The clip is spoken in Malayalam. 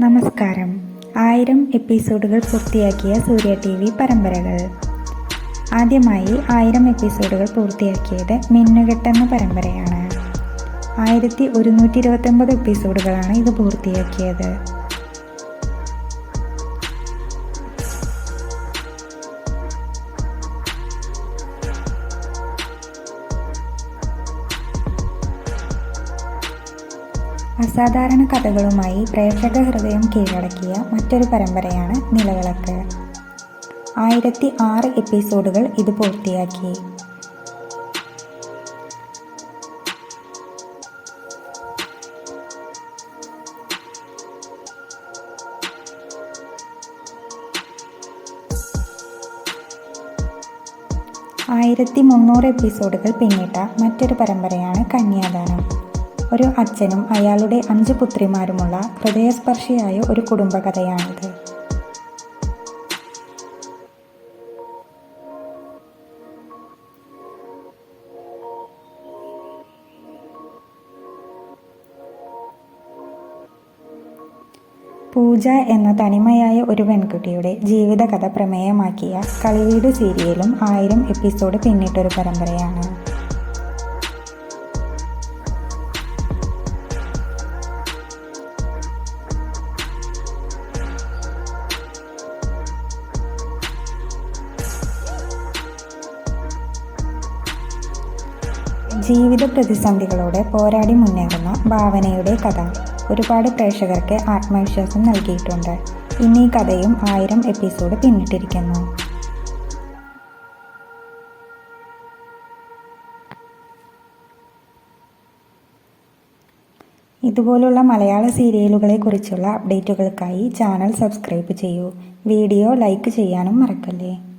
നമസ്കാരം. ആയിരം എപ്പിസോഡുകൾ പൂർത്തിയാക്കിയ സൂര്യ ടി വി പരമ്പരകൾ. ആദ്യമായി ആയിരം എപ്പിസോഡുകൾ പൂർത്തിയാക്കിയത് മിന്നുകെട്ടെന്ന പരമ്പരയാണ്. ആയിരത്തി ഒരുന്നൂറ്റി ഇരുപത്തൊമ്പത് എപ്പിസോഡുകളാണ് ഇത് പൂർത്തിയാക്കിയത്. അസാധാരണ കഥകളുമായി പ്രേക്ഷക ഹൃദയം കീഴടക്കിയ മറ്റൊരു പരമ്പരയാണ് നിലവിളക്ക്. ആയിരത്തി ആറ് എപ്പിസോഡുകൾ ഇത് പൂർത്തിയാക്കി. ആയിരത്തി മുന്നൂറ് എപ്പിസോഡുകൾ പിന്നിട്ട മറ്റൊരു പരമ്പരയാണ് കന്യാദാനം. ഒരു അച്ഛനും അയാളുടെ അഞ്ച് പുത്രിമാരുമുള്ള ഹൃദയസ്പർശിയായ ഒരു കുടുംബകഥയാണിത്. പൂജ എന്ന തനിമയായ ഒരു പെൺകുട്ടിയുടെ ജീവിതകഥ പ്രമേയമാക്കിയ കളിവീട് സീരിയലും ആയിരം എപ്പിസോഡ് പിന്നിട്ടൊരു പരമ്പരയാണ്. ജീവിത പ്രതിസന്ധികളോട് പോരാടി മുന്നേറുന്ന ഭാവനയുടെ കഥ ഒരുപാട് പ്രേക്ഷകർക്ക് ആത്മവിശ്വാസം നൽകിയിട്ടുണ്ട്. ഇന്ന് ഈ കഥയും ആയിരം എപ്പിസോഡ് പിന്നിട്ടിരിക്കുന്നു. ഇതുപോലുള്ള മലയാള സീരിയലുകളെ കുറിച്ചുള്ള അപ്ഡേറ്റുകൾക്കായി ചാനൽ സബ്സ്ക്രൈബ് ചെയ്യൂ. വീഡിയോ ലൈക്ക് ചെയ്യാനും മറക്കല്ലേ?